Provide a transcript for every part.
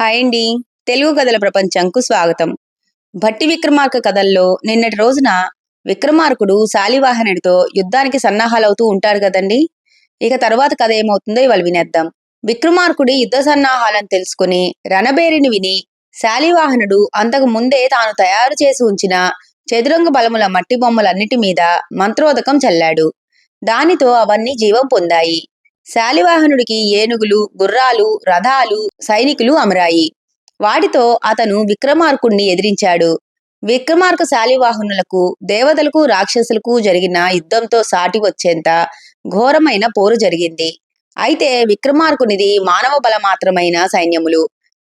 Hi అండి. తెలుగు కథల ప్రపంచంకు స్వాగతం. భట్టి విక్రమార్క కథల్లో నిన్నటి రోజున విక్రమార్కుడు శాలివాహనుడితో యుద్ధానికి సన్నాహాలవుతూ ఉంటాడు కదండి. ఇక తర్వాత కథ ఏమవుతుందో ఇవాళ వినేద్దాం. విక్రమార్కుడి యుద్ధ సన్నాహాలను తెలుసుకుని రణబేరిని విని శాలివాహనుడు అంతకు ముందే తాను తయారు చేసి ఉంచిన చదురంగ బలముల మట్టి బొమ్మలన్నిటి మీద మంత్రోదకం చల్లాడు. దానితో అవన్నీ జీవం పొందాయి. శాలివాహనుడికి ఏనుగులు గుర్రాలు రథాలు సైనికులు అమరాయి. వాటితో అతను విక్రమార్కుణ్ణి ఎదిరించాడు. విక్రమార్క శాలివాహనులకు దేవతలకు రాక్షసులకు జరిగిన యుద్ధంతో సాటి వచ్చేంత ఘోరమైన పోరు జరిగింది. అయితే విక్రమార్కునిది మానవ బల మాత్రమైన సైన్యములు.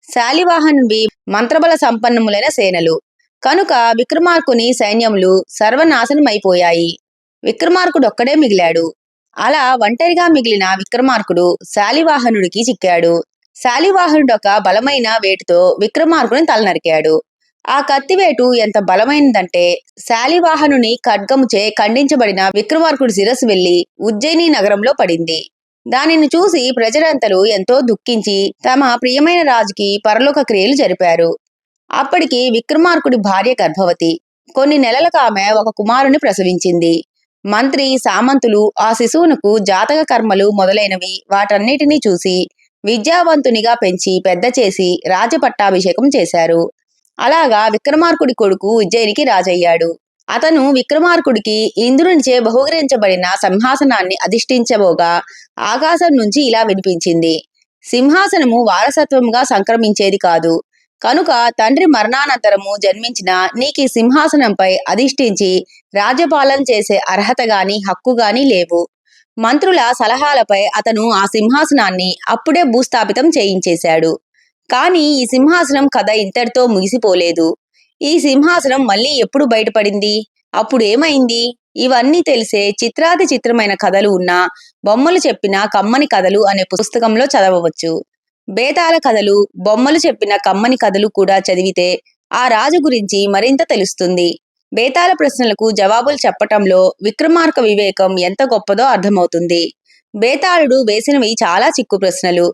శాలివాహనువి మంత్రబల సంపన్నములైన సేనలు. కనుక విక్రమార్కుని సైన్యములు సర్వనాశనమైపోయాయి. విక్రమార్కుడు ఒక్కడే మిగిలాడు. అలా ఒంటరిగా మిగిలిన విక్రమార్కుడు శాలివాహనుడికి చిక్కాడు. శాలివాహనుడు ఒక బలమైన వేటుతో విక్రమార్కుని తలనరికాడు. ఆ కత్తివేటు ఎంత బలమైనదంటే శాలివాహనుని ఖడ్గముచే ఖండించబడిన విక్రమార్కుడి శిరస్సు వెళ్ళి ఉజ్జయిని నగరంలో పడింది. దానిని చూసి ప్రజలంతరూ ఎంతో దుఃఖించి తమ ప్రియమైన రాజుకి పరలోక క్రియలు జరిపారు. అప్పటికి విక్రమార్కుడి భార్య గర్భవతి. కొన్ని నెలలకు ఆమె ఒక కుమారుని ప్రసవించింది. మంత్రి సామంతులు ఆ శిశువునకు జాతక కర్మలు మొదలైనవి వాటన్నిటినీ చూసి విద్యావంతునిగా పెంచి పెద్ద చేసి రాజపట్టాభిషేకం చేశారు. అలాగా విక్రమార్కుడి కొడుకు ఉజ్జయినికి రాజయ్యాడు. అతను విక్రమార్కుడికి ఇంద్రునిచే బహుకరించబడిన సింహాసనాన్ని అధిష్ఠించబోగా ఆకాశం నుంచి ఇలా వినిపించింది. సింహాసనము వారసత్వంగా సంక్రమించేది కాదు. కనుక తండ్రి మరణానంతరము జన్మించిన నీకు ఈ సింహాసనంపై అధిష్ఠించి రాజ్యపాలన చేసే అర్హత గాని హక్కు గాని లేవు. మంత్రుల సలహాలపై అతను ఆ సింహాసనాన్ని అప్పుడే భూస్థాపితం చేయించేశాడు. కానీ ఈ సింహాసనం కథ ఇంతటితో ముగిసిపోలేదు. ఈ సింహాసనం మళ్ళీ ఎప్పుడు బయటపడింది? అప్పుడు ఏమైంది? ఇవన్నీ తెలిసే చిత్రాది చిత్రమైన కథలు ఉన్న బొమ్మలు చెప్పిన కమ్మని కథలు అనే పుస్తకంలో చదవవచ్చు. బేతాల కథలు బొమ్మలు చెప్పిన కమ్మని కథలు కూడా చదివితే ఆ రాజు గురించి మరింత తెలుస్తుంది. బేతాల ప్రశ్నలకు జవాబులు చెప్పటంలో విక్రమార్క వివేకం ఎంత గొప్పదో అర్థమవుతుంది. బేతాళుడు వేసినవి చాలా చిక్కు ప్రశ్నలు.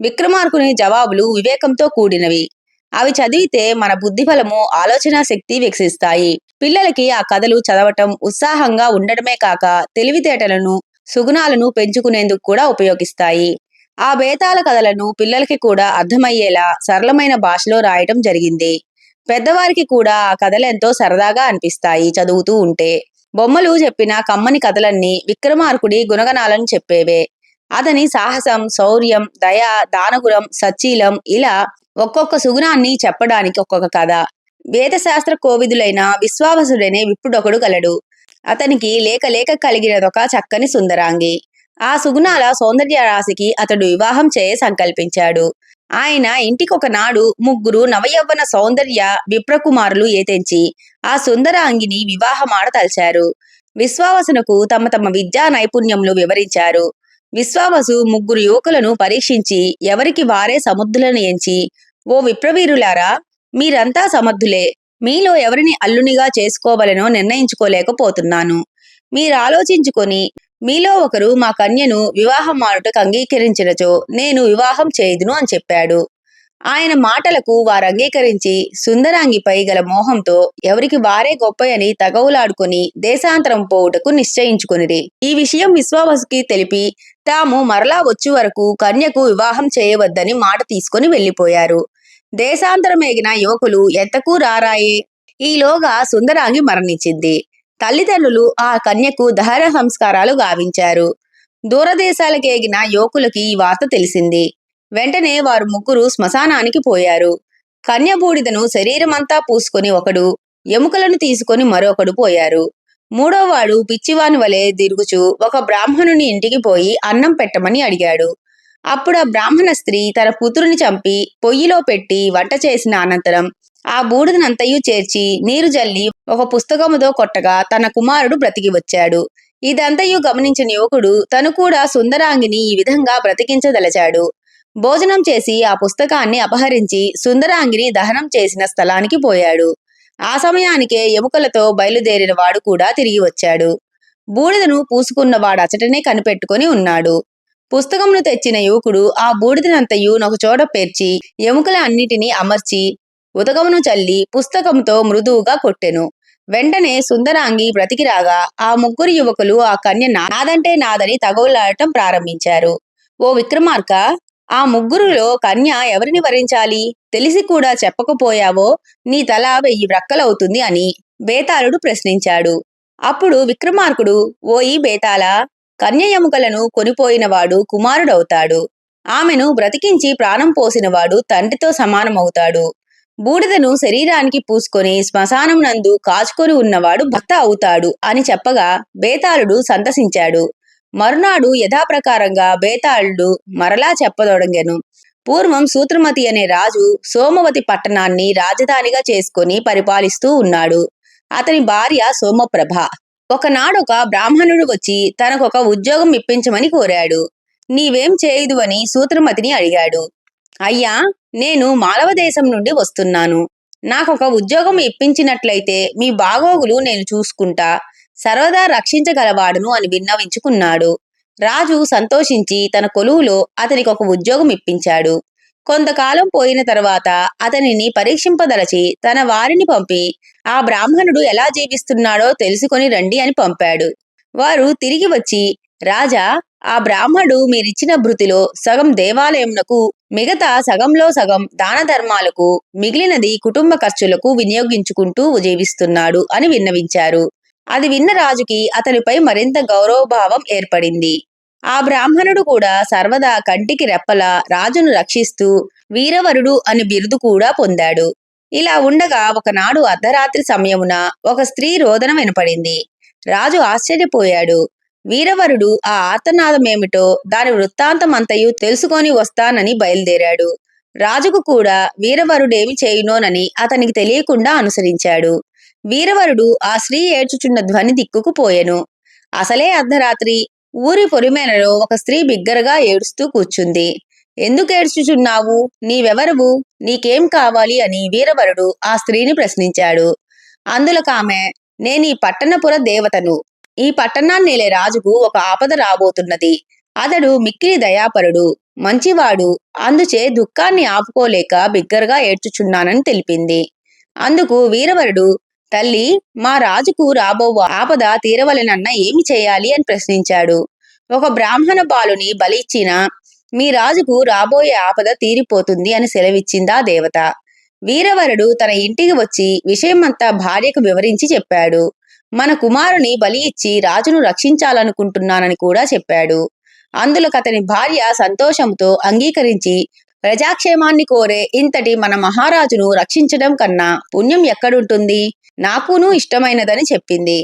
విక్రమార్కుని జవాబులు వివేకంతో కూడినవి. అవి చదివితే మన బుద్ధిఫలము ఆలోచనా శక్తి వికసిస్తాయి. పిల్లలకి ఆ కథలు చదవటం ఉత్సాహంగా ఉండటమే కాక తెలివితేటలను సుగుణాలను పెంచుకునేందుకు కూడా ఉపయోగిస్తాయి. ఆ బేతాల కథలను పిల్లలకి కూడా అర్థమయ్యేలా సరళమైన భాషలో రాయటం జరిగింది. పెద్దవారికి కూడా ఆ ఎంతో సరదాగా అనిపిస్తాయి చదువుతూ ఉంటే. బొమ్మలు చెప్పిన కమ్మని కథలన్నీ విక్రమార్కుడి గుణగణాలను చెప్పేవే. అతని సాహసం శౌర్యం దయ దానగురం సచ్చీలం ఇలా ఒక్కొక్క సుగుణాన్ని చెప్పడానికి ఒక్కొక్క కథ. వేదశాస్త్ర కోవిదులైన విశ్వావసుడనే విప్పుడొకడు గలడు. అతనికి లేక లేక కలిగినదొక చక్కని సుందరాంగి. ఆ సుగుణాల సౌందర్య రాశికి అతడు వివాహం చేయ సంకల్పించాడు. ఆయన ఇంటికొకనాడు ముగ్గురు నవయవ్వన సౌందర్య విప్రకుమారులు ఏతెంచి ఆ సుందరాంగిని వివాహమాడ తలచారు. విశ్వావసునకు తమ తమ విద్యా నైపుణ్యములు వివరించారు. విశ్వావసు ముగ్గురు యువకులను పరీక్షించి ఎవరికి వారే సముద్రులను ఎంచి ఓ విప్రవీరులారా మీరంతా సమర్థులే. మీలో ఎవరిని అల్లునిగా చేసుకోవలనో నిర్ణయించుకోలేకపోతున్నాను. మీరు ఆలోచించుకొని మీలో ఒకరు మా కన్యను వివాహం మారుటకు అంగీకరించినచో నేను వివాహం చేయదును అని చెప్పాడు. ఆయన మాటలకు వారు అంగీకరించి సుందరాంగిపై గల మోహంతో ఎవరికి వారే గొప్పయని తగవులాడుకొని దేశాంతరం పోవుటకు నిశ్చయించుకునిది ఈ విషయం విశ్వావసుకి తెలిపి తాము మరలా వచ్చే వరకు కన్యకు వివాహం చేయవద్దని మాట తీసుకుని వెళ్ళిపోయారు దేశాంతరమేగిన యువకులు ఎంతకు రారాయే? ఈలోగా సుందరాంగి మరణించింది. తల్లిదండ్రులు ఆ కన్యకు దహన సంస్కారాలు గావించారు. దూరదేశాలకేగిన యువకులకి ఈ వార్త తెలిసింది. వెంటనే వారు ముగ్గురు శ్మశానానికి పోయారు. కన్య బూడిదను శరీరమంతా పూసుకొని ఒకడు ఎముకలను తీసుకొని మరొకడు పోయారు. మూడోవాడు పిచ్చివాని వలె తిరుగుచు ఒక బ్రాహ్మణుని ఇంటికి పోయి అన్నం పెట్టమని అడిగాడు. అప్పుడు ఆ బ్రాహ్మణ స్త్రీ తన కూతురుని చంపి పొయ్యిలో పెట్టి వంట చేసిన అనంతరం ఆ బూడిదనంతయు చేర్చి నీరు జల్లి ఒక పుస్తకముతో కొట్టగా తన కుమారుడు బ్రతికి వచ్చాడు. ఇదంతయు గమనించిన యువకుడు తను కూడా సుందరాంగిని ఈ విధంగా బ్రతికించదలచాడు. భోజనం చేసి ఆ పుస్తకాన్ని అపహరించి సుందరాంగిని దహనం చేసిన స్థలానికి పోయాడు. ఆ సమయానికే ఎముకలతో బయలుదేరిన వాడు కూడా తిరిగి వచ్చాడు. బూడిదను పూసుకున్నవాడు అచటనే కనిపెట్టుకొని ఉన్నాడు. పుస్తకమును తెచ్చిన యువకుడు ఆ బూడిదనంతయు ఒక చోట పేర్చి ఎముకల అన్నిటినీ అమర్చి ఉదకమును చల్లి పుస్తకంతో మృదువుగా కొట్టెను. వెంటనే సుందరాంగి బ్రతికి రాగా ఆ ముగ్గురు యువకులు ఆ కన్య నాదంటే నాదని తగవులాడటం ప్రారంభించారు. ఓ విక్రమార్క ఆ ముగ్గురులో కన్య ఎవరిని వరించాలి? తెలిసి కూడా చెప్పకపోయావో? నీ తల వెయ్యి వ్రక్కలవుతుంది అని బేతాళుడు ప్రశ్నించాడు. అప్పుడు విక్రమార్కుడు ఓయి బేతాళ కన్య ఎముకలను కొనిపోయినవాడు కుమారుడవుతాడు. ఆమెను బ్రతికించి ప్రాణం పోసినవాడు తండ్రితో సమానమవుతాడు. బూడిదను శరీరానికి పూసుకొని శ్మశానం నందు కాచుకొని ఉన్నవాడు భక్త అవుతాడు అని చెప్పగా బేతాళుడు సంతసించాడు. మరునాడు యథాప్రకారంగా బేతాళుడు మరలా చెప్పదొడంగెను. పూర్వం సూత్రమతి అనే రాజు సోమవతి పట్టణాన్ని రాజధానిగా చేసుకొని పరిపాలిస్తూ ఉన్నాడు. అతని భార్య సోమప్రభ. ఒకనాడొక బ్రాహ్మణుడు వచ్చి తనకొక ఉద్యోగం ఇప్పించమని కోరాడు. నీవేం చేయదు అని సూత్రమతిని అడిగాడు. అయ్యా నేను మాలవ దేశం నుండి వస్తున్నాను. నాకొక ఉద్యోగం ఇప్పించినట్లయితే మీ బాగోగులు నేను చూసుకుంటా సర్వదా రక్షించగలవాడును అని విన్నవించుకున్నాడు. రాజు సంతోషించి తన కొలువులో అతనికి ఒక ఉద్యోగం ఇప్పించాడు. కొంతకాలం పోయిన తర్వాత అతనిని పరీక్షింపదలచి తన వారిని పంపి ఆ బ్రాహ్మణుడు ఎలా జీవిస్తున్నాడో తెలుసుకొని రండి అని పంపాడు. వారు తిరిగి వచ్చి రాజా ఆ బ్రాహ్మడు మీరిచ్చిన భృతిలో సగం దేవాలయంనకు మిగతా సగంలో సగం దాన ధర్మాలకు మిగిలినది కుటుంబ ఖర్చులకు వినియోగించుకుంటూ జీవిస్తున్నాడు అని విన్నవించారు. అది విన్న రాజుకి అతనిపై మరింత గౌరవభావం ఏర్పడింది. ఆ బ్రాహ్మణుడు కూడా సర్వదా కంటికి రెప్పల రాజును రక్షిస్తూ వీరవరుడు అని బిరుదు కూడా పొందాడు. ఇలా ఉండగా ఒకనాడు అర్ధరాత్రి సమయమున ఒక స్త్రీ రోదన వినపడింది. రాజు ఆశ్చర్యపోయాడు. వీరవరుడు ఆ ఆర్తనాదమేమిటో దాని వృత్తాంతమంతయు తెలుసుకొని వస్తానని బయలుదేరాడు. రాజుకు కూడా వీరవరుడేమి చేయునోనని అతనికి తెలియకుండా అనుసరించాడు. వీరవరుడు ఆ స్త్రీ ఏడ్చుచున్న ధ్వని దిక్కుకు పోయెను. అసలే అర్ధరాత్రి ఊరి పొరిమేనలో ఒక స్త్రీ బిగ్గరగా ఏడుస్తూ కూర్చుంది. ఎందుకు ఏడ్చుచున్నావు? నీవెవరువు? నీకేం కావాలి? అని వీరవరుడు ఆ స్త్రీని ప్రశ్నించాడు. అందులకామె ఈ పట్టణపుర దేవతను. ఈ పట్టణాన్నేలే రాజుకు ఒక ఆపద రాబోతున్నది. అతడు మిక్కిలి దయాపరుడు మంచివాడు అందుచే దుఃఖాన్ని ఆపుకోలేక బిగ్గరగా ఏడ్చుచున్నానని తెలిపింది. అందుకు వీరవరుడు తల్లి మా రాజుకు రాబో ఆపద తీరవలెనన్న ఏమి చేయాలి? అని ప్రశ్నించాడు. ఒక బ్రాహ్మణ బాలుని బలిచ్చిన మీ రాజుకు రాబోయే ఆపద తీరిపోతుంది అని సెలవిచ్చిందా దేవత? వీరవరుడు తన ఇంటికి వచ్చి విషయమంతా భార్యకు వివరించి చెప్పాడు. మన కుమారుని బలి ఇచ్చి రాజును రక్షించాలనుకుంటున్నానని కూడా చెప్పాడు. అందులో అతని భార్య సంతోషంతో అంగీకరించి ప్రజాక్షేమాన్ని కోరే ఇంతటి మన మహారాజును రక్షించడం కన్నా పుణ్యం ఎక్కడుంటుంది? నాకును ఇష్టమైనదని చెప్పింది.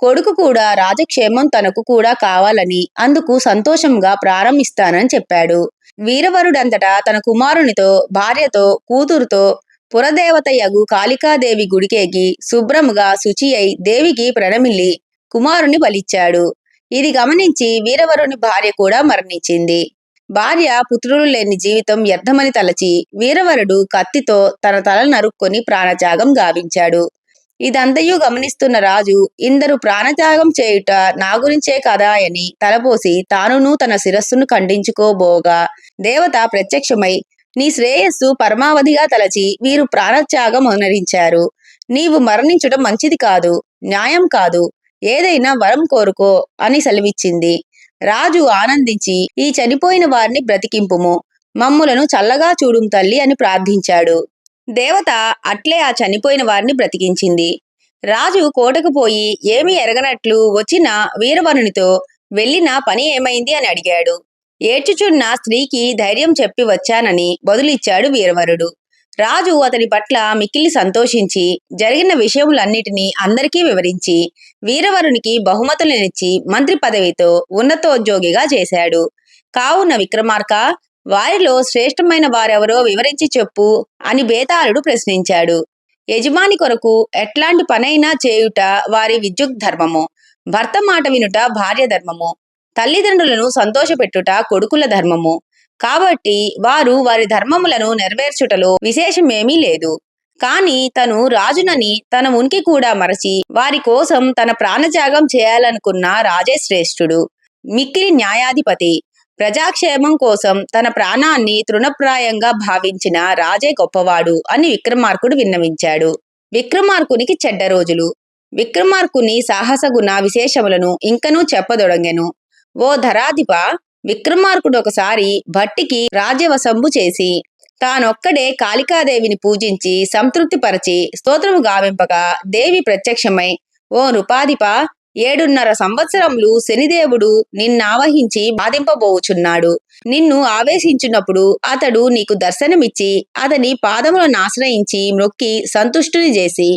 కొడుకు కూడా రాజక్షేమం తనకు కూడా కావాలని అందుకు సంతోషంగా ప్రారంభిస్తానని చెప్పాడు. వీరవరుడంతటా తన కుమారునితో భార్యతో కూతురుతో పురదేవతయ్యగు కాళికాదేవి గుడికేకి శుభ్రముగా శుచి అయి దేవికి ప్రణమిల్లి కుమారుని బలిచ్చాడు. ఇది గమనించి వీరవరుని భార్య కూడా మరణించింది. భార్య పుత్రులు లేని జీవితం వ్యర్థమని తలచి వీరవరుడు కత్తితో తన తల నరుక్కొని ప్రాణత్యాగం గావించాడు. ఇదంతయు గమనిస్తున్న రాజు ఇందరు ప్రాణత్యాగం చేయుట నా గురించే కదా అని తలపోసి తానును తన శిరస్సును ఖండించుకోబోగా దేవత ప్రత్యక్షమై నీ శ్రేయస్సు పరమావధిగా తలచి వీరు ప్రాణత్యాగం అనరించారు నీవు మరణించడం మంచిది కాదు న్యాయం కాదు ఏదైనా వరం కోరుకో అని సెలవిచ్చింది. రాజు ఆనందించి ఈ చనిపోయిన వారిని బ్రతికింపుము మమ్ములను చల్లగా చూడుం తల్లి అని ప్రార్థించాడు. దేవత అట్లే ఆ చనిపోయిన వారిని బ్రతికించింది. రాజు కోటకు పోయి ఏమీ ఎరగనట్లు వచ్చిన వీరవరునితో వెళ్ళిన పని ఏమైంది అని అడిగాడు. ఏడ్చుచున్న స్త్రీకి ధైర్యం చెప్పి వచ్చానని బదులిచ్చాడు వీరవరుడు. రాజు అతని పట్ల మిక్కిలి సంతోషించి జరిగిన విషయములన్నిటినీ అందరికీ వివరించి వీరవరునికి బహుమతులనిచ్చి మంత్రి పదవితో ఉన్నతోద్యోగిగా చేశాడు. కావున విక్రమార్క వారిలో శ్రేష్టమైన వారెవరో వివరించి చెప్పు అని బేతాళుడు ప్రశ్నించాడు. యజమాని కొరకు ఎట్లాంటి పనైనా చేయుట వారి విద్యుత్ ధర్మము భర్త మాట వినుట భార్య ధర్మము తల్లిదండ్రులను సంతోషపెట్టుట కొడుకుల ధర్మము. కాబట్టి వారు వారి ధర్మములను నెరవేర్చుటలో విశేషమేమీ లేదు. కాని తను రాజునని తన ఉనికి కూడా మరచి వారి కోసం తన ప్రాణత్యాగం చేయాలనుకున్న రాజే శ్రేష్ఠుడు మిక్కిలి న్యాయాధిపతి ప్రజాక్షేమం కోసం తన ప్రాణాన్ని తృణప్రాయంగా భావించిన రాజే గొప్పవాడు అని విక్రమార్కుడు విన్నవించాడు. విక్రమార్కునికి చెడ్డ రోజులు. విక్రమార్కుని సాహస గుణ విశేషములను ఇంకనూ చెప్పదొడంగెను. ఓ ధరాధిప విక్రమార్కుడు ఒకసారి భట్టికి రాజ్యవశంబు చేసి తానొక్కడే కాళికాదేవిని పూజించి సంతృప్తిపరచి స్తోత్రము గావింపగా దేవి ప్రత్యక్షమై ఓ నృపాధిప ఏడున్నర సంవత్సరములు శనిదేవుడు నిన్నావహించి బాధింపబోచున్నాడు. నిన్ను ఆవేశించినప్పుడు అతడు నీకు దర్శనమిచ్చి అతని పాదములను ఆశ్రయించి మ్రొక్కి సంతుష్టుని చేసి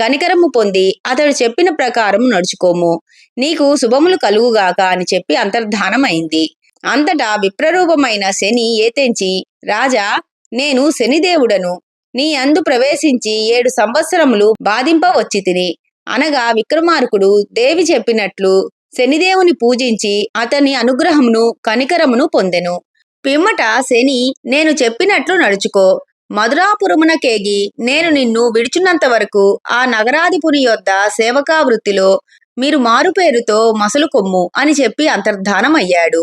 కనికరము పొంది అతడు చెప్పిన ప్రకారం నడుచుకోము. నీకు శుభములు కలుగుగాక అని చెప్పి అంతర్ధానమైంది. అంతటా విప్రరూపమైన శని ఏతెంచి రాజా నేను శనిదేవుడను. నీ అందు ప్రవేశించి ఏడు సంవత్సరములు బాధింపవచ్చి తిని అనగా విక్రమార్కుడు దేవి చెప్పినట్లు శనిదేవుని పూజించి అతని అనుగ్రహమును కనికరమును పొందెను. పిమ్మట శని నేను చెప్పినట్లు నడుచుకో. మధురాపురమున కేగి నేను నిన్ను విడిచున్నంత వరకు ఆ నగరాధిపుని యొద్ద సేవకా వృత్తిలో మీరు మారుపేరుతో మసలు కొమ్ము అని చెప్పి అంతర్ధానమయ్యాడు.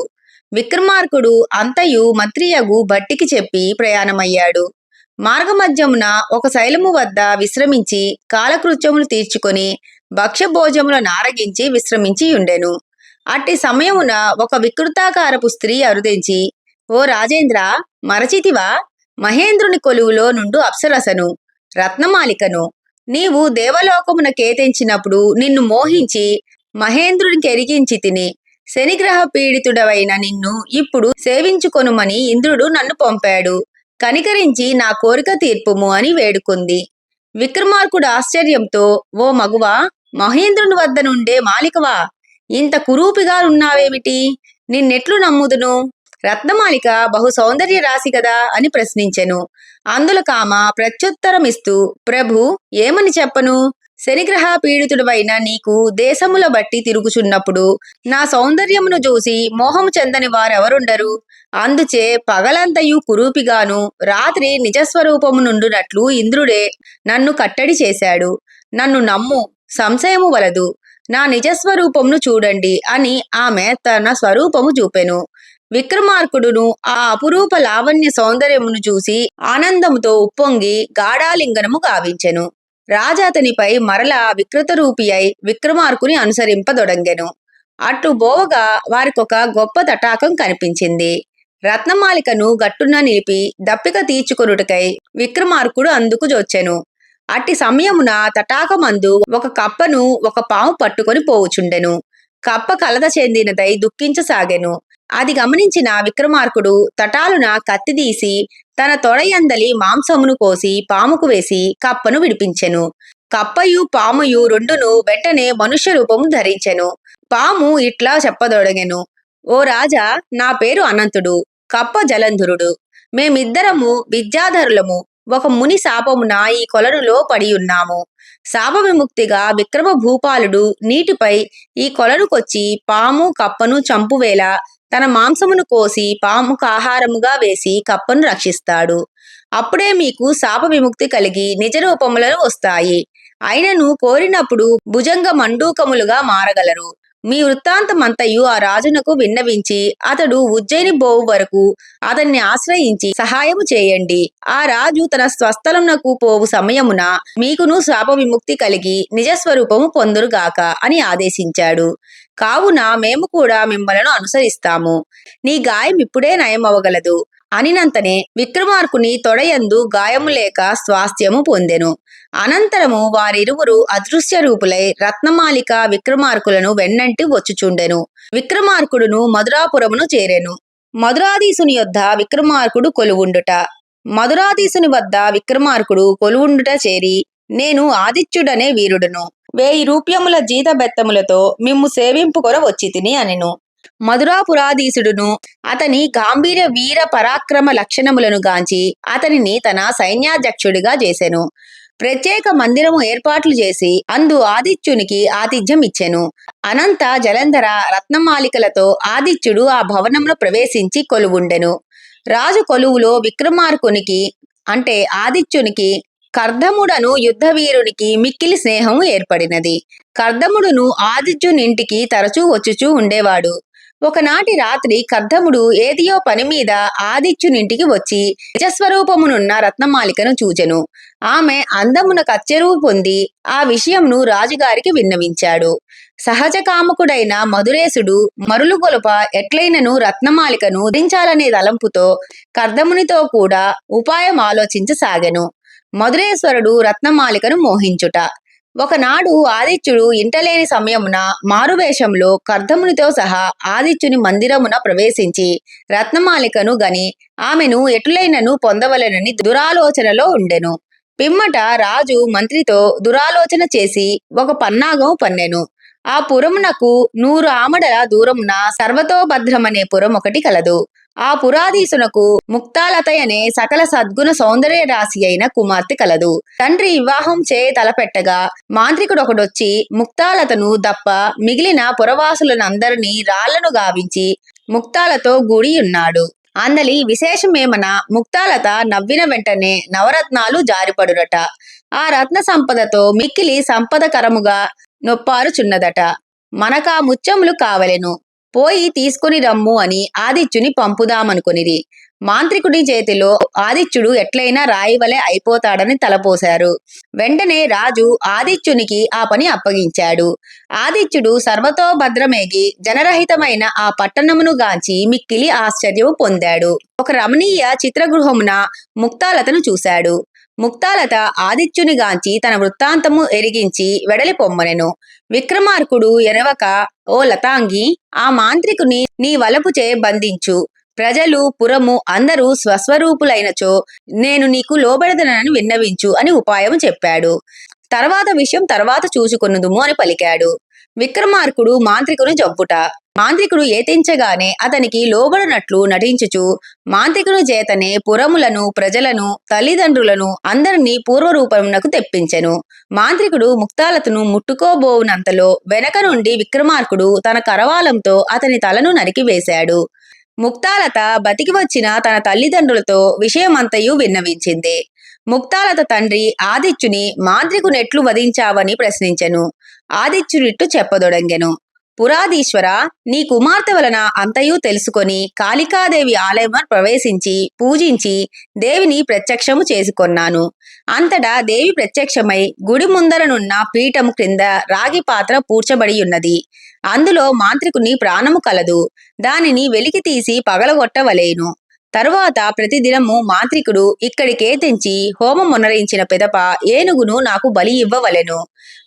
విక్రమార్కుడు అంతయు మంత్రియగు భట్టికి చెప్పి ప్రయాణమయ్యాడు. మార్గమధ్యమున ఒక శైలము వద్ద విశ్రమించి కాలకృత్యములు తీర్చుకొని భక్ష్యభోజముల నారగించి విశ్రమించి ఉండెను అట్టి సమయమున ఒక వికృతాకారపు స్త్రీ అరుదించి ఓ రాజేంద్ర మరచితివా? మహేంద్రుని కొలువులో నుండు అప్సరసను రత్నమాలికను. నీవు దేవలోకమున కేతించినప్పుడు నిన్ను మోహించి మహేంద్రుని కెరిగించి తిని శనిగ్రహ పీడితుడవైన నిన్ను ఇప్పుడు సేవించుకొనుమని ఇంద్రుడు నన్ను పంపాడు. కనికరించి నా కోరిక తీర్పుము అని వేడుకుంది. విక్రమార్కుడు ఆశ్చర్యంతో ఓ మగువా మహేంద్రుని వద్ద నుండే మాలికవా? ఇంత కురూపిగా ఉన్నావేమిటి నిన్నెట్లు నమ్ముదును? రత్నమాలిక బహు సౌందర్య రాశి కదా అని ప్రశ్నించెను. అందులో కామ ప్రత్యుత్తరమిస్తూ ప్రభు ఏమని చెప్పను? శనిగ్రహ పీడితుడవైన నీకు దేశముల బట్టి తిరుగుచున్నప్పుడు నా సౌందర్యమును చూసి మోహము చెందని వారెవరుండరు? అందుచే పగలంతయు కురూపిగాను రాత్రి నిజస్వరూపము నుండునట్లు ఇంద్రుడే నన్ను కట్టడి చేశాడు. నన్ను నమ్ము సంశయము వలదు. నా నిజస్వరూపమును చూడండి అని ఆమె తన స్వరూపము చూపెను. విక్రమార్కుడును ఆ అపురూప లావణ్య సౌందర్యమును చూసి ఆనందముతో ఉప్పొంగి గాఢాలింగనము గావించెను. రాజాతనిపై మరల వికృతరూపి అయి విక్రమార్కుని అనుసరింపదొడంగెను. అటు బోవగా వారికొక గొప్ప తటాకం కనిపించింది. రత్నమాలికను గట్టున నిలిపి దప్పిక తీర్చుకొనుటకై విక్రమార్కుడు అందుకు జొచ్చెను. అట్టి సమయమున తటాకమందు ఒక కప్పను ఒక పాము పట్టుకొని పోవుచుండెను. కప్ప కలత చెందినదై దుఃఖించసాగెను. అది గమనించిన విక్రమార్కుడు తటాలున కత్తిదీసి తన తొడయందలి మాంసమును కోసి పాముకు వేసి కప్పను విడిపించెను. కప్పయు పాముయు రెండును వెంటనే మనుష్య రూపము ధరించెను. పాము ఇట్లా చెప్పదొడగెను. ఓ రాజా నా పేరు అనంతుడు కప్ప జలంధురుడు మేమిద్దరము విద్యాధరులము. ఒక ముని శాపమున ఈ కొలనులో పడి ఉన్నాము శాప విముక్తిగా విక్రమ భూపాలుడు నీటిపై ఈ కొలనుకొచ్చి పాము కప్పను చంపువేళ తన మాంసమును కోసి పాముకు ఆహారముగా వేసి కప్పను రక్షిస్తాడు. అప్పుడే మీకు శాప విముక్తి కలిగి నిజ రూపములను వస్తాయి. అయినను కోరినప్పుడు భుజంగ మండూకములుగా మారగలరు. మీ వృత్తాంతమంతయు ఆ రాజునకు విన్నవించి అతడు ఉజ్జయిని బోవు వరకు అతన్ని ఆశ్రయించి సహాయము చేయండి. ఆ రాజు తన స్వస్థలమునకు పోవు సమయమున మీకును శాప విముక్తి కలిగి నిజస్వరూపము పొందురుగాక అని ఆదేశించాడు. కావున మేము కూడా మిమ్మలను అనుసరిస్తాము. నీ గాయం ఇప్పుడే నయమవగలదు. అనినంతనే విక్రమార్కుని తొడయందు గాయము లేక స్వాస్థ్యము పొందెను. అనంతరము వారిరువురు అదృశ్య రూపులై రత్నమాలిక విక్రమార్కులను వెన్నంటి వచ్చుచుండెను. విక్రమార్కుడును మధురాపురమును చేరెను. మధురాధీసుని యొద్ద విక్రమార్కుడు కొలువుండుట. మధురాధీసుని వద్ద విక్రమార్కుడు కొలువుండుట చేరి నేను ఆదిత్యుడనే వీరుడును. వేయి రూప్యముల జీత బెత్తములతో మిమ్ము సేవింపుకొర వచ్చి తిని అనెను. మధురాపురాధీసుడును. అతని గాంభీర్య వీర పరాక్రమ లక్షణములను గాంచి అతనిని తన సైన్యాధ్యక్షుడిగా చేసెను. ప్రత్యేక మందిరము ఏర్పాట్లు చేసి అందు ఆదిత్యునికి ఆతిథ్యం ఇచ్చెను. అనంత జలంధర రత్నమాలికలతో ఆదిత్యుడు ఆ భవనంలో ప్రవేశించి కొలువుండెను. రాజు కొలువులో విక్రమార్కునికి అంటే ఆదిత్యునికి కర్దముడను యుద్ధవీరునికి మిక్కిలి స్నేహము ఏర్పడినది. కర్దముడును ఆదిత్యునింటికి తరచూ వచ్చుచూ ఉండేవాడు. ఒకనాటి రాత్రి కర్ధముడు ఏదియో పని మీద ఆదిత్యునింటికి వచ్చి నిజస్వరూపమునున్న రత్నమాలికను చూచెను. ఆమె అందమున కచ్చెరువు పొంది ఆ విషయంను రాజుగారికి విన్నవించాడు. సహజ కామకుడైన మధురేశుడు మరులుగొలప ఎట్లైనను రత్నమాలికను ధరించాలనే తలంపుతో కర్ధమునితో కూడా ఉపాయం ఆలోచించసాగెను మధురేశ్వరుడు రత్నమాలికను మోహించుట. ఒకనాడు ఆదిత్యుడు ఇంటలేని సమయమున మారువేషంలో కర్ధమునితో సహా ఆదిత్యుని మందిరమున ప్రవేశించి రత్నమాలికను గని ఆమెను ఎటులైనను పొందవలెనని దురాలోచనలో ఉండెను. పిమ్మట రాజు మంత్రితో దురాలోచన చేసి ఒక పన్నాగం పన్నెను. ఆ పురమునకు నూరు ఆమడల దూరమున సర్వతోభద్రమనే పురం ఒకటి కలదు. ఆ పురాధీసునకు ముక్తాలతయనే సకల సద్గుణ సౌందర్య రాశి అయిన కుమార్తె కలదు. తండ్రి వివాహం చే తలపెట్టగా మాంత్రికుడు ఒకడొచ్చి ముక్తాలతను దప్ప మిగిలిన పురవాసులనందరినీ రాళ్ళను గావించి ముక్తాలతో గుడి ఉన్నాడు అందలి విశేషమేమన ముక్తాలత నవ్విన వెంటనే నవరత్నాలు జారిపడురట. ఆ రత్న సంపదతో మిక్కిలి సంపదకరముగా నొప్పారుచున్నదట. మనకా ముత్యములు కావలెను. పోయి తీసుకుని రమ్ము అని ఆదిత్యుని పంపుదామనుకొనిరి మాంత్రికుడి చేతిలో ఆదిత్యుడు ఎట్లయినా రాయివలే అయిపోతాడని తలపోశారు. వెంటనే రాజు ఆదిత్యునికి ఆ పని అప్పగించాడు. ఆదిత్యుడు సర్వతో భద్రమేగి జనరహితమైన ఆ పట్టణమును గాంచి మిక్కిలి ఆశ్చర్యము పొందాడు. ఒక రమణీయ చిత్రగృహమున ముక్తాలతను చూశాడు. ముక్తాలత ఆదిత్యుని గాంచి తన వృత్తాంతము ఎరిగించి వెడలిపొమ్మనెను విక్రమార్కుడు ఎరవక ఓ లతాంగి ఆ మాంత్రికుని నీ వలపుచే బంధించు. ప్రజలు పురము అందరూ స్వస్వరూపులైనచో నేను నీకు లోబడదనని విన్నవించు అని ఉపాయం చెప్పాడు. తర్వాత విషయం తర్వాత చూసుకొనుదుము అని పలికాడు. విక్రమార్కుడు మాంత్రికుని జబ్బుట మాంత్రికుడు ఏతించగానే అతనికి లోబడినట్లు నటించుచు మాంత్రికుని చేతనే పురములను ప్రజలను తల్లిదండ్రులను అందరినీ పూర్వరూపమునకు తెప్పించెను. మాంత్రికుడు ముక్తాలతను ముట్టుకోబోవునంతలో వెనక నుండి విక్రమార్కుడు తన కరవాలంతో అతని తలను నరికివేశాడు ముక్తాలత బతికి వచ్చిన తన తల్లిదండ్రులతో విషయమంతయు విన్నవించింది. ముక్తాలత తండ్రి ఆదిత్యుని మాంత్రికునెట్లు వధించావని ప్రశ్నించెను. ఆదిత్యునిట్టు చెప్పదొడంగెను. పురాధీశ్వర నీ కుమార్తె వలన అంతయు తెలుసుకొని కాళికాదేవి ఆలయమున ప్రవేశించి పూజించి దేవిని ప్రత్యక్షము చేసుకొన్నాను. అంతటా దేవి ప్రత్యక్షమై గుడి ముందరనున్న పీఠము క్రింద రాగి పాత్ర పూడ్చబడి ఉన్నది అందులో మాంత్రికుని ప్రాణము కలదు. దానిని వెలికి తీసి పగలగొట్టవలేను. తరువాత ప్రతిదినము మాంత్రికుడు ఇక్కడికే తెంచి హోమం మునరించిన పిదప ఏనుగును నాకు బలి ఇవ్వవలెను.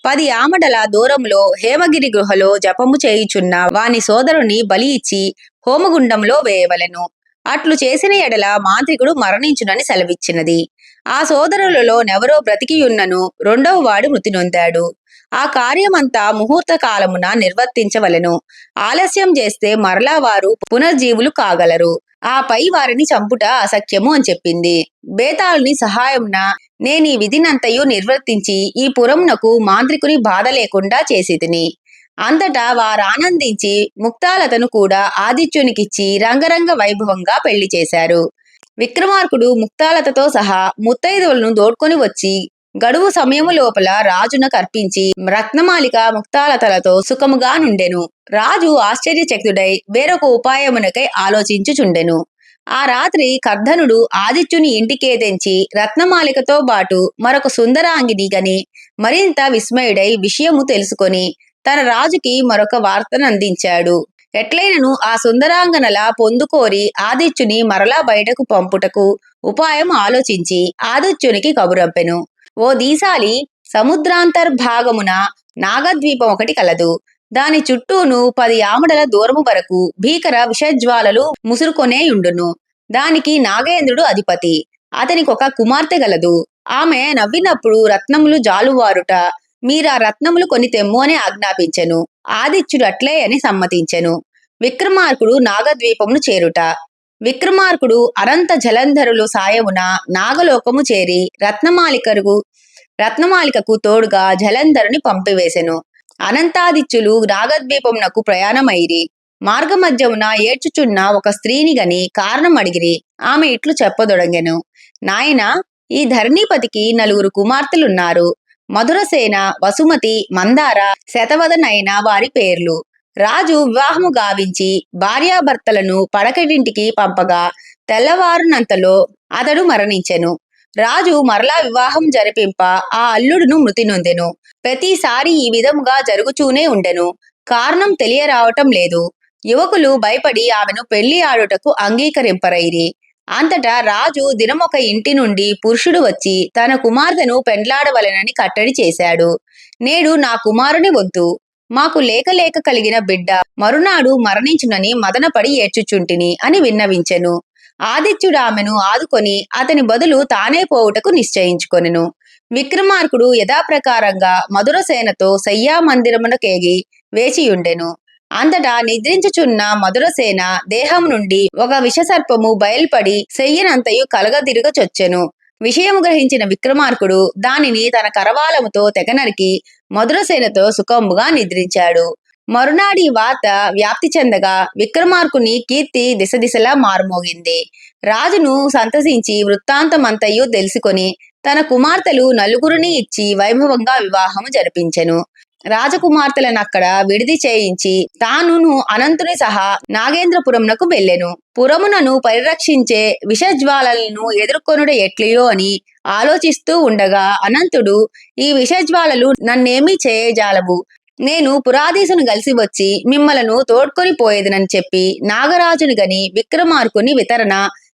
పది ఆమడల దూరంలో హేమగిరి గృహలో జపము చేయుచున్న వాని సోదరుని బలి ఇచ్చి హోమగుండంలో వేయవలెను. అట్లు చేసిన ఎడల మాంత్రికుడు మరణించునని సెలవిచ్చినది. ఆ సోదరులలో నెవరో బ్రతికియున్నను రెండవ వాడు మృతి నొందాడు. ఆ కార్యమంతా ముహూర్త కాలమున నిర్వర్తించవలెను. ఆలస్యం చేస్తే మరలా వారు పునర్జీవులు కాగలరు. ఆ పై వారిని చంపుట అసఖ్యము అని చెప్పింది. బేతాళుని సహాయంన నేనీ విధినంతయు నిర్వర్తించి ఈ పురంనకు మాంత్రికుని బాధ లేకుండా చేసేదిని అంతటా వారానందించి ముక్తాలతను కూడా ఆదిత్యునికిచ్చి రంగరంగ వైభవంగా పెళ్ళి చేశారు. విక్రమార్కుడు ముక్తాలతతో సహా ముత్తైదువులను దోడ్కొని వచ్చి గడువు సమయము లోపల రాజున కర్పించి రత్నమాలిక ముక్తాలతలతో సుఖముగా నుండెను. రాజు ఆశ్చర్యచకితుడై వేరొక ఉపాయమునకై ఆలోచించుచుండెను. ఆ రాత్రి కర్ధనుడు ఆదిత్యుని ఇంటికే తెంచి రత్నమాలికతో బాటు మరొక సుందరాంగిని గని మరింత విస్మయుడై విషయము తెలుసుకొని తన రాజుకి మరొక వార్తను అందించాడు ఎట్లైనను ఆ సుందరాంగనలా పొందుకోరి ఆదిత్యుని మరలా బయటకు పంపుటకు ఉపాయం ఆలోచించి ఆదిత్యునికి కబురంపెను. ఓ దీసాలి సముద్రాంతర్భాగమున నాగద్వీపం ఒకటి కలదు. దాని చుట్టూను పది ఆముడల దూరము వరకు భీకర విషజ్వాలలు ముసురుకొనేయుండును దానికి నాగేంద్రుడు అధిపతి. అతనికి ఒక కుమార్తె గలదు. ఆమె నవ్వినప్పుడు రత్నములు జాలువారుట. మీరా రత్నములు కొని తెమ్ము అని ఆజ్ఞాపించెను. ఆదిత్యుడు అట్లే అని సమ్మతించెను. విక్రమార్కుడు నాగద్వీపమును చేరుట. విక్రమార్కుడు అనంత జలంధరులు సాయమున నాగలోకము చేరి రత్నమాలికరుగు రత్నమాలికకు తోడుగా జలంధరుని పంపివేశెను అనంతాదిత్యులు నాగద్వీపమునకు ప్రయాణమైరి. మార్గమధ్యమున ఏడ్చుచున్న ఒక స్త్రీని గని కారణం అడిగిరి ఆమె ఇట్లు చెప్పదొడంగెను. నాయన ఈ ధరణీపతికి నలుగురు కుమార్తెలున్నారు. మధురసేన వసుమతి మందార శతవదనైన వారి పేర్లు. రాజు వివాహము గావించి భార్యాభర్తలను పడకటింటికి పంపగా తెల్లవారునంతలో అతడు మరణించెను. రాజు మరలా వివాహం జరిపింప ఆ అల్లుడును మృతి నొందెను. ప్రతిసారి ఈ విధముగా జరుగుచూనే ఉండెను. కారణం తెలియరావటం లేదు. యువకులు భయపడి ఆమెను పెళ్ళి ఆడుటకు అంగీకరింపరైరి. అంతటా రాజు దినమొక ఇంటి నుండి పురుషుడు వచ్చి తన కుమార్తెను పెండ్లాడవలెనని కట్టడి చేశాడు. నేడు నా కుమారుని వద్దు. మాకు లేక లేక కలిగిన బిడ్డ మరునాడు మరణించునని మదనపడి ఏడ్చుచుంటిని అని విన్నవించెను. ఆదిత్యుడు ఆమెను ఆదుకొని అతని బదులు తానే పోవుటకు నిశ్చయించుకొనెను. విక్రమార్కుడు యథాప్రకారంగా మధురసేనతో శయ్యా మందిరమునకేగి వేచియుండెను. అంతటా నిద్రించుచున్న మధురసేన దేహం నుండి ఒక విషసర్పము బయల్పడి శయ్యనంతయు కలగదిరుగచొచ్చెను. విషయము గ్రహించిన విక్రమార్కుడు దానిని తన కరవాలముతో తెగనరికి మధురసేనతో సుఖంబుగా నిద్రించాడు. మరునాడి వార్త వ్యాప్తి చెందగా విక్రమార్కుని కీర్తి దిశ దిశలా మారుమోగింది. రాజును సంతసించి వృత్తాంతమంతయు తెలుసుకొని తన కుమార్తెలు నలుగురిని ఇచ్చి వైభవంగా వివాహము జరిపించెను. రాజకుమార్తెలను అక్కడ విడిది చేయించి తానును అనంతుని సహా నాగేంద్రపురమునకు వెళ్ళెను. పురమునను పరిరక్షించే విషజ్వాలలను ఎదుర్కొనుట ఎట్లియో అని ఆలోచిస్తూ ఉండగా అనంతుడు ఈ విషజ్వాలలు నన్నేమీ చేయజాలవు. నేను పురాధీసును కలిసి వచ్చి మిమ్మలను తోడ్కొని పోయేదనని చెప్పి నాగరాజుని గని విక్రమార్కుని వితరణ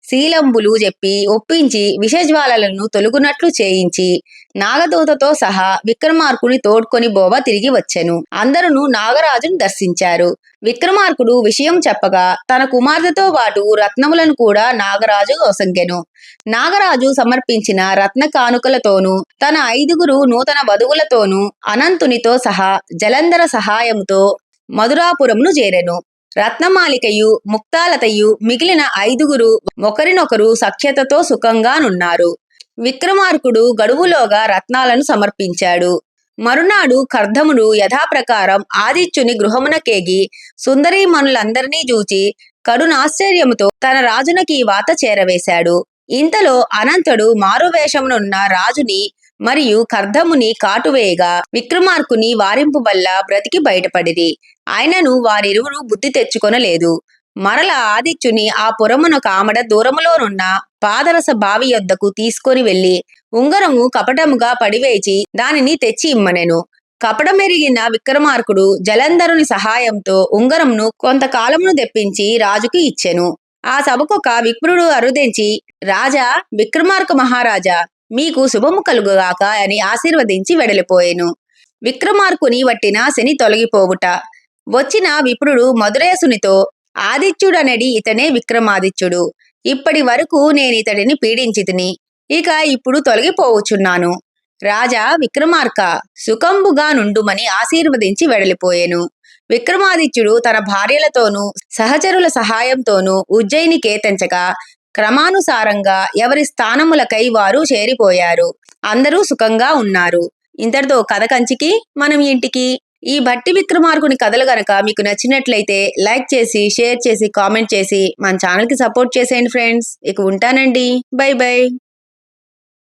శీలంబులు చెప్పి ఒప్పించి విషజ్వాలలను తొలుగునట్లు చేయించి నాగదూతతో సహా విక్రమార్కుని తోడ్కొని బోబ తిరిగి వచ్చెను. అందరూ నాగరాజును దర్శించారు. విక్రమార్కుడు విషయం చెప్పగా తన కుమార్తెతో పాటు రత్నములను కూడా నాగరాజు ఒసంగెను నాగరాజు సమర్పించిన రత్న కానుకలతోనూ తన ఐదుగురు నూతన వధువులతోనూ అనంతునితో సహా జలంధర సహాయముతో మధురాపురమును చేరెను. రత్నమాలికయు ముక్తాలతయు మిగిలిన ఐదుగురు ఒకరినొకరు సఖ్యతతో సుఖంగానున్నారు. విక్రమార్కుడు గడువులోగా రత్నాలను సమర్పించాడు. మరునాడు కర్ధముడు యథాప్రకారం ఆదిత్యుని గృహమునకేగి సుందరీమణులందరినీ చూచి కడునాశ్చర్యముతో తన రాజునకి వాత చేరవేశాడు. ఇంతలో అనంతుడు మారువేషమునున్న రాజుని మరియు కర్ధముని కాటువేయగా విక్రమార్కుని వారింపు వల్ల బ్రతికి బయటపడిది ఆయనను వారిరువురు బుద్ధి తెచ్చుకొనలేదు. మరల ఆదిత్యుని ఆ పురమున కామడ దూరములోనున్న పాదరస బావి యొద్దకు తీసుకొని వెళ్ళి ఉంగరము కపటముగా పడివేచి దానిని తెచ్చి ఇమ్మనెను. కపటమెరిగిన విక్రమార్కుడు జలంధరుని సహాయంతో ఉంగరంను కొంతకాలమును తెప్పించి రాజుకు ఇచ్చెను. ఆ సభకొక విప్రుడు అరుదెంచి రాజా విక్రమార్క మహారాజా మీకు శుభము కలుగుగాక అని ఆశీర్వదించి వెడలిపోయెను. విక్రమార్కుని వట్టిన శని తొలగిపోవుట. వచ్చిన విప్రుడు మధురేసునితో ఆదిత్యుడనడి ఇతనే విక్రమాదిత్యుడు. ఇప్పటి వరకు నేనితడిని పీడించితిని. ఇక ఇప్పుడు తొలగిపోవచ్చున్నాను. రాజా విక్రమార్క సుఖంబుగా నుండుమని ఆశీర్వదించి వెడలిపోయాను. విక్రమాదిత్యుడు తన భార్యలతోనూ సహచరుల సహాయంతోనూ ఉజ్జయిని కేతంచగా క్రమానుసారంగా ఎవరి స్థానములకై వారు చేరిపోయారు. అందరూ సుఖంగా ఉన్నారు. ఇంతటితో కథ కంచికి మనం ఇంటికి. ఈ భట్టి విక్రమార్కుని కథలు గనక మీకు నచ్చినట్లయితే లైక్ చేసి షేర్ చేసి కామెంట్ చేసి మన ఛానల్కి సపోర్ట్ చేసేయండి ఫ్రెండ్స్. ఇక ఉంటానండి. Bye bye.